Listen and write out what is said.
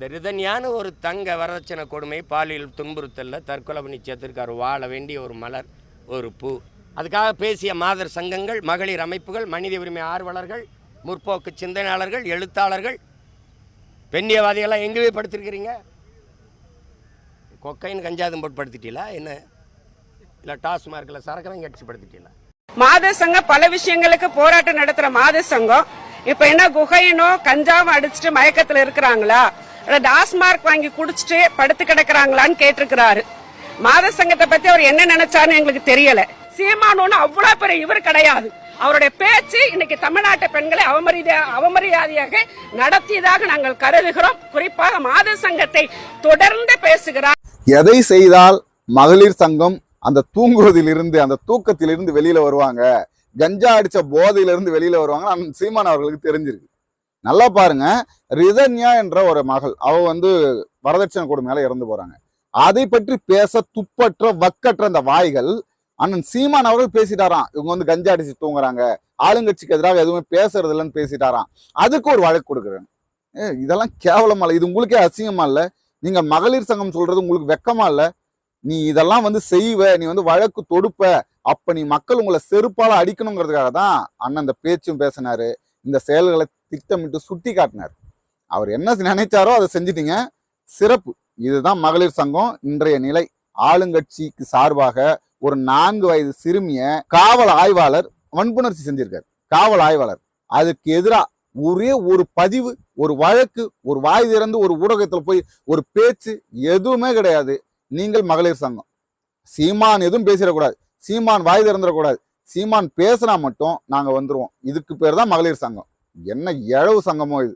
இந்த ரிதன்யான ஒரு தங்க வரதட்சணை கொடுமை பாலியல் துன்புறுத்தலில் தற்கொலை பண்ணி சேர்த்திருக்காரு. வாழ வேண்டிய ஒரு மலர் ஒரு பூ. அதுக்காக பேசிய மாதர் சங்கங்கள் மகளிர் அமைப்புகள் மனித உரிமை ஆர்வலர்கள் முற்போக்கு சிந்தனையாளர்கள் எழுத்தாளர்கள் பெண்ணியவாதிகள்லாம் எங்கேயே படுத்திருக்கிறீங்க? கொக்கைன்னு கஞ்சாதும் போட்டு படுத்திட்டீங்களா? என்ன? இல்லை டாஸ்மார்க்கில் சரக்கெல்லாம் கட்சி படுத்திட்டீங்களா? மாத சங்கம் பல விஷயங்களுக்கு போராட்டம் நடத்துகிற மாத சங்கம். இப்போ என்ன குகையினோ கஞ்சாவும் அடிச்சுட்டு மயக்கத்தில் இருக்கிறாங்களா? டாஸ்மார்க் வாங்கி குடிச்சிட்டு படுத்து கிடக்குறாங்களான்னு கேட்டிருக்கிறாரு. மாத சங்கத்தை பத்தி அவர் என்ன நினைச்சாருன்னு எங்களுக்கு தெரியல. சீமானு அவ்வளவு பெரிய இவர் கிடையாது. அவருடைய பேச்சு இன்னைக்கு தமிழ்நாட்டு பெண்களை அவமரியாதை அவமரியாதையாக நடத்தியதாக நாங்கள் கருதுகிறோம். குறிப்பாக மாத சங்கத்தை தொடர்ந்து பேசுகிறார். எதை செய்தால் மகளிர் சங்கம் அந்த தூங்குவதிலிருந்து அந்த தூக்கத்திலிருந்து வெளியில வருவாங்க? கஞ்சா அடிச்ச போதையிலிருந்து வெளியில வருவாங்க சீமான் அவர்களுக்கு தெரிஞ்சிருக்கு. நல்லா பாருங்க. ரிதன்யா என்ற ஒரு மகள். அவ வந்து வரதட்சணை கொடுமையால இறந்து போறாங்க. அதை பற்றி பேச துப்பற்ற வக்கற்ற அந்த வாய்கள் அண்ணன் சீமான் அவர்கள் பேசிட்டாராம். இவங்க வந்து கஞ்சா அடிச்சு தூங்குறாங்க. ஆளுங்கட்சிக்கு எதிராக எதுவுமே பேசுறது இல்லைன்னு பேசிட்டாராம். அதுக்கு ஒரு வழக்கு கொடுக்குறேன் ஏ, இதெல்லாம் கேவலமா இல்லை. இது உங்களுக்கே அசிங்கமா இல்ல? நீங்க மகளிர் சங்கம் சொல்றது உங்களுக்கு வெக்கமா இல்ல? நீ இதெல்லாம் வந்து செய்வ. நீ வந்து வழக்கு தொடுப்ப. அப்ப நீ மக்கள் உங்களை செருப்பால அடிக்கணுங்கிறதுக்காக தான் அண்ணன் இந்த பேச்சும் பேசினாரு. இந்த செயல்களை திட்டமிட்டு சுட்டி காட்டினார். அவர் என்ன நினைச்சாரோ அதை செஞ்சிட்டீங்க. சிறப்பு. இதுதான் மகளிர் சங்கம். இன்றைய நிலை ஆளுங்கட்சிக்கு சார்பாக ஒரு நான்கு வயது சிறுமிய காவல் ஆய்வாளர் வன்புணர்ச்சி செஞ்சிருக்கார். காவல் ஆய்வாளர். அதுக்கு எதிராக ஒரே ஒரு பதிவு ஒரு வழக்கு ஒரு வாய் திறந்து ஒரு ஊடகத்தில் போய் ஒரு பேச்சு எதுவுமே கிடையாது. நீங்கள் மகளிர் சங்கம். சீமான் எதுவும் பேசிடக்கூடாது. சீமான் வாய் திறந்துடக்கூடாது. சீமான் பேசினா மட்டும் நாங்கள் வந்துடுவோம் இதுக்கு பேர் தான் மகளிர் சங்கம். என்ன இழவு சங்கமோ இது.